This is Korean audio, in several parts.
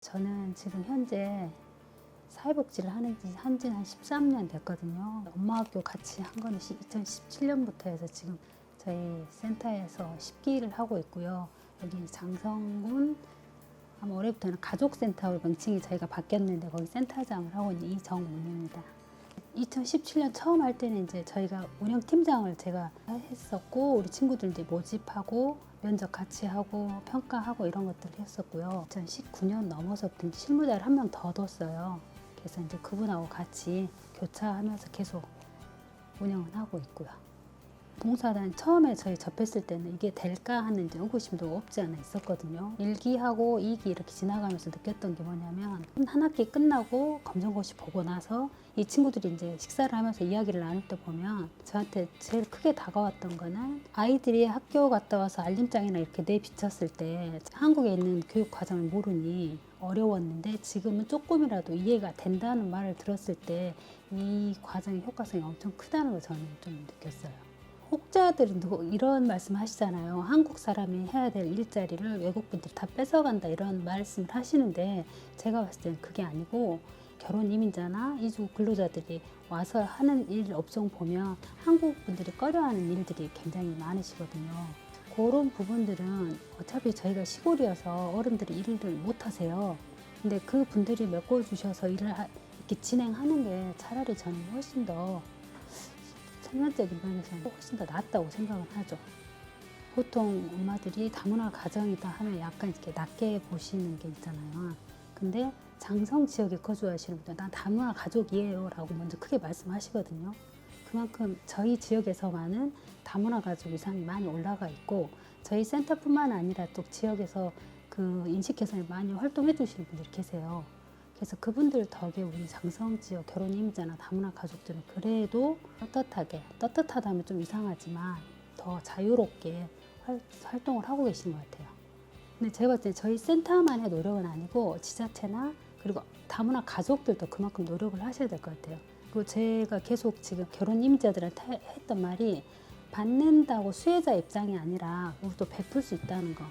저는 지금 현재 사회복지를 하는 지 한지 한 13년 됐거든요. 엄마 학교 같이 한 거는 2017년부터 해서 지금 저희 센터에서 10기를 하고 있고요. 여기 장성군 아마 올해부터는 가족센터로 명칭이 저희가 바뀌었는데 거기 센터장을 하고 있는 이정문입니다. 2017년 처음 할 때는 이제 저희가 운영팀장을 제가 했었고 우리 친구들 이제 모집하고 면접 같이 하고 평가하고 이런 것들을 했었고요. 2019년 넘어서부터 실무자를 한 명 더 뒀어요. 그래서 이제 그분하고 같이 교차하면서 계속 운영을 하고 있고요. 봉사단 처음에 저희 접했을 때는 이게 될까 하는 의구심도 없지 않아 있었거든요. 1기하고 2기 이렇게 지나가면서 느꼈던 게 뭐냐면 한 학기 끝나고 검정고시 보고 나서 이 친구들이 이제 식사를 하면서 이야기를 나눌 때 보면 저한테 제일 크게 다가왔던 거는 아이들이 학교 갔다 와서 알림장이나 이렇게 내비쳤을 때 한국에 있는 교육 과정을 모르니 어려웠는데 지금은 조금이라도 이해가 된다는 말을 들었을 때 이 과정의 효과성이 엄청 크다는 걸 저는 좀 느꼈어요. 혹자들은 이런 말씀 하시잖아요. 한국 사람이 해야 될 일자리를 외국 분들이 다 뺏어간다 이런 말씀을 하시는데 제가 봤을 때는 그게 아니고 결혼 이민자나 이주 근로자들이 와서 하는 일 업종 보면 한국 분들이 꺼려하는 일들이 굉장히 많으시거든요. 그런 부분들은 어차피 저희가 시골이어서 어른들이 일을 못 하세요. 근데 그 분들이 메꿔주셔서 일을 하- 이렇게 진행하는 게 차라리 저는 훨씬 더 생산적인 면에서는 훨씬 더 낫다고 생각을 하죠. 보통 엄마들이 다문화 가정이다 하면 약간 이렇게 낮게 보시는 게 있잖아요. 근데 장성 지역에 거주하시는 분들 난 다문화 가족이에요 라고 먼저 크게 말씀하시거든요. 그만큼 저희 지역에서만은 다문화 가족 이상이 많이 올라가 있고 저희 센터뿐만 아니라 또 지역에서 그 인식 개선에 많이 활동해 주시는 분들이 계세요. 그래서 그분들 덕에 우리 장성 지역 결혼 임자나 다문화 가족들은 그래도 떳떳하게 떳떳하다면 좀 이상하지만 더 자유롭게 활, 활동을 하고 계시는 것 같아요. 근데 제가 봤을 때 저희 센터만의 노력은 아니고 지자체나 그리고 다문화 가족들도 그만큼 노력을 하셔야 될 것 같아요. 그리고 제가 계속 지금 결혼 임자들한테 해- 했던 말이 받는다고 수혜자 입장이 아니라 우리도 베풀 수 있다는 거.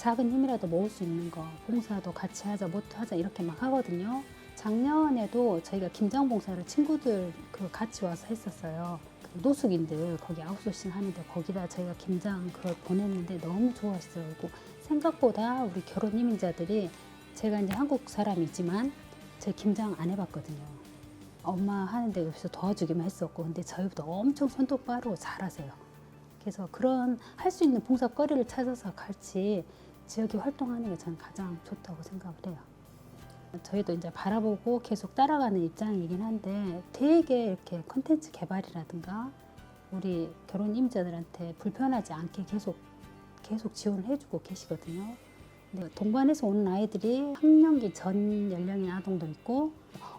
작은 힘이라도 모을 수 있는 거, 봉사도 같이 하자, 뭐도 하자 이렇게 막 하거든요. 작년에도 저희가 김장 봉사를 친구들 그 같이 와서 했었어요. 그 노숙인들 거기 아웃소싱 하는데 거기다 저희가 김장 그걸 보냈는데 너무 좋아하시더라고. 생각보다 우리 결혼 이민자들이 제가 이제 한국 사람이지만 제 김장 안 해봤거든요. 엄마 하는데 옆에서 도와주기만 했었고 근데 저희보다 엄청 빠르고 잘하세요. 그래서 그런 할 수 있는 봉사거리를 찾아서 같이 지역에 활동하는 게 저는 가장 좋다고 생각을 해요. 저희도 이제 바라보고 계속 따라가는 입장이긴 한데 되게 이렇게 컨텐츠 개발이라든가 우리 결혼 임자들한테 불편하지 않게 계속 계속 지원을 해주고 계시거든요. 동반해서 오는 아이들이 학령기 전 연령의 아동도 있고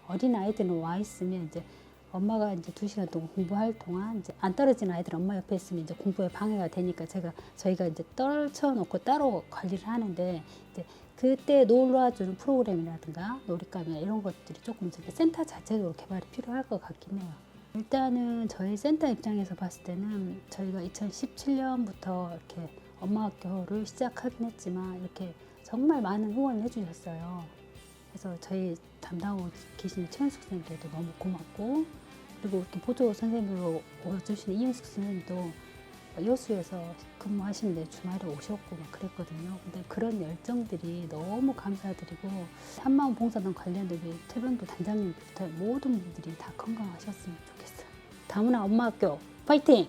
어린 아이들은 와 있으면 이제 엄마가 이제 두 시간 동안 공부할 동안 이제 안 떨어지는 아이들 엄마 옆에 있으면 이제 공부에 방해가 되니까 제가 저희가 이제 떨쳐 놓고 따로 관리를 하는데 이제 그때 놀러와주는 프로그램이라든가 놀이감이나 이런 것들이 조금 센터 자체적으로 개발이 필요할 것 같긴 해요. 일단은 저희 센터 입장에서 봤을 때는 저희가 2017년부터 이렇게 엄마 학교를 시작하긴 했지만 이렇게 정말 많은 후원을 해주셨어요. 그래서 저희 담당하고 계신 최현숙 선생님께도 너무 고맙고 그리고 또 보조 선생님으로 오주신 이현숙 선생님도 여수에서 근무하시는데 주말에 오셨고 막 그랬거든요. 근데 그런 열정들이 너무 감사드리고 한마음 봉사단 관련된 태병도 단장님부터 모든 분들이 다 건강하셨으면 좋겠어요. 다문화 엄마 학교 파이팅!